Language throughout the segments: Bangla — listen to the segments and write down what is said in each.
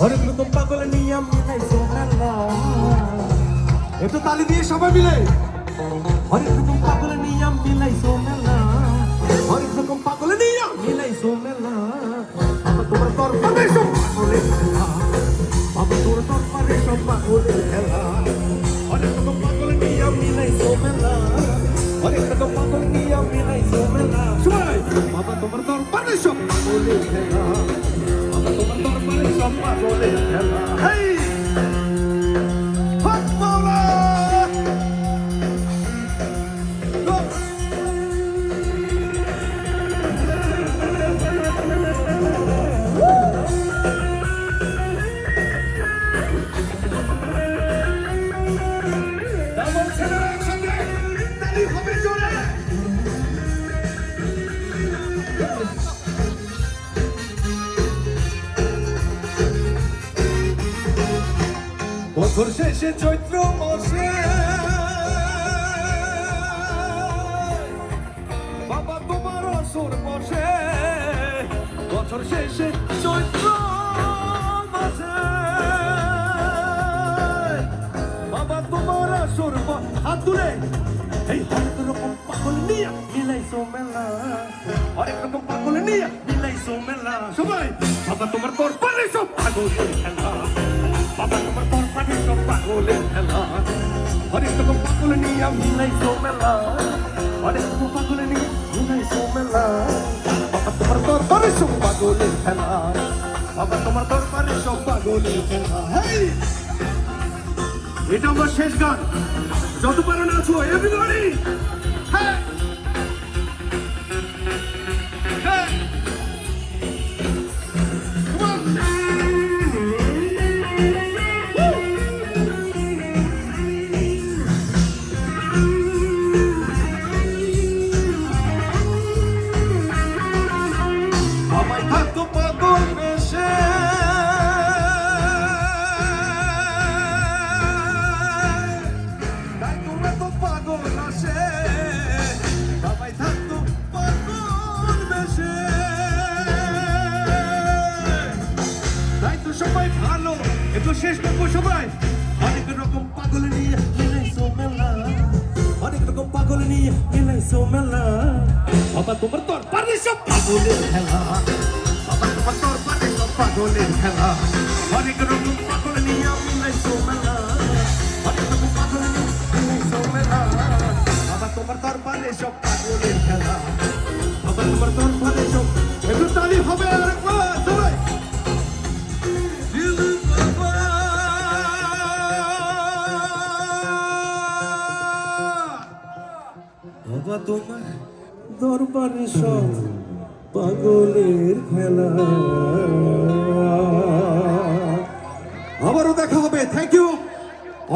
হরেক রকম পাগল নিয়ম মিলাইছো মেলা একটু তালি দিয়ে সবাই মিলে। হরেক রকম পাগল নিয়ম মিলাইছো মেলা হরেক রকম পাগল নিয়ম মিলাইছো মেলা বাবা, তোমার দরবারে সব পাগলের খেলা। বাবা তোর দরবারে সব পাগলের খেলা। হরেক রকম পাগল নিয়ম মিলাইছো মেলা হরেক রকম পাগল নিয়ম মিলাইছো মেলা বাবা, তোমার দরবারে সব পাগলের খেলা। একসঙ্গে তালি হবে জোরে। বছর শেষে চৈত্র মাসে বাবা তোমার অসুর বসে বছর শেষে চৈত্র মাসে বাবা তোমার অসুর ব- হাত তুলে এই হরেক রকম পাগল নিয়ে মিলাইছো মেলা হরেক রকম পাগল নিয়ে মিলাইছো মেলা সবাই বাবা তোমার তোর পারে সব পাগলের খেলা বাবা তোমার পারে সব পাগলের খেলা হরেক রকম পাগল নিয়ে মিলাইছো মেলা হরেক রকম পাগল নিয়ে মিলাইছো মেলা বাবা তোমার পারে সব পাগলের খেলা বাবা তোমার পারে সব পাগলের এটা আমার শেষ গান যত পারো নাচো এভরিবডি হ্যাঁ একটু শেষ করব সবাই অনেক রকম পাগল নিয়ে মিলাইছো মেলা। অনেক রকম পাগল নিয়ে মিলাইছো মেলা। বাবা, তোমার তোর পারে সব পাগলের খেলা। বাবা, তোমার তোর পারে সব পাগলের খেলা। অনেক রকম পাগল নিয়ে মিলাইছো মেলা। অনেক রকম পাগল নিয়ে মিলাইছো মেলা। বাবা, তোমার তোর পারে সব পাগলের খেলা। বাবা, তোমার তোর বাবা তোমার দরবারে সব পাগলের খেলা। আবারও দেখা হবে। থ্যাংক ইউ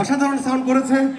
অসাধারণ সাউন্ড করেছে।